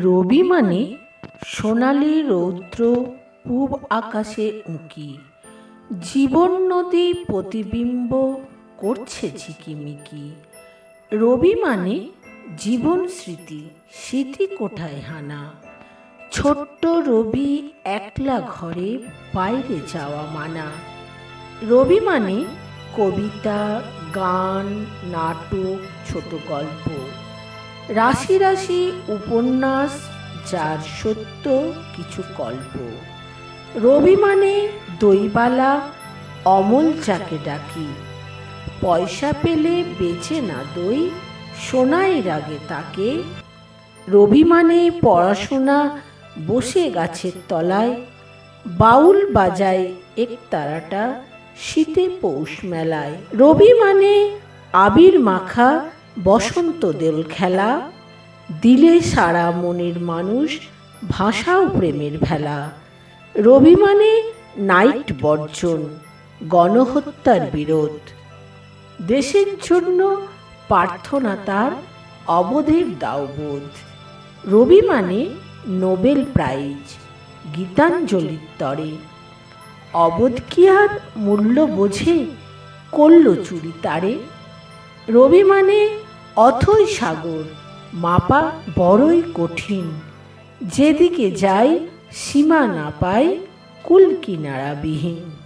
রবি মানে সোনালি রৌদ্র পূব আকাশে উঁকি। জীবন নদী প্রতিবিম্ব করছে ঝিকিমিকি। রবি মানে জীবন স্মৃতি স্মৃতি কোঠায় হানা। ছোট্ট রবি একলা ঘরে বাইরে যাওয়া মানা। রবি মানে কবিতা, গান, নাটক, ছোট গল্প। রাশি রাশি উপন্যাস, যার সত্য কিছু কল্প রবি মানে দইবালা, অমল যাকে ডাকি। পয়সা পেলে বেচে না দই, সোনাই রাগে তাকে। রবি মানে পড়াশোনা, বসে গাছের তলায়। বাউল বাজায় একতারাটা, শীতে পৌষ মেলায়। রবি মানে আবির মাখা বসন্ত দোল খেলা, দিলে সারা মনের মানুষ ভাষাও প্রেমের ভেলা। রবি মানে নাইট বর্জন, গণহত্যার বিরোধ। দেশের জন্য প্রার্থনা তার অবধের দাওবোধ। রবি মানে নোবেল প্রাইজ, গীতাঞ্জলির তরে। অবোধ কি আর মূল্য বোঝে? করল চুরি তারে। রবি মানে অথই সাগর মাপা বড়ই কঠিন। যেদিকে যাই সীমা না পাই কুল কিনারাবিহীন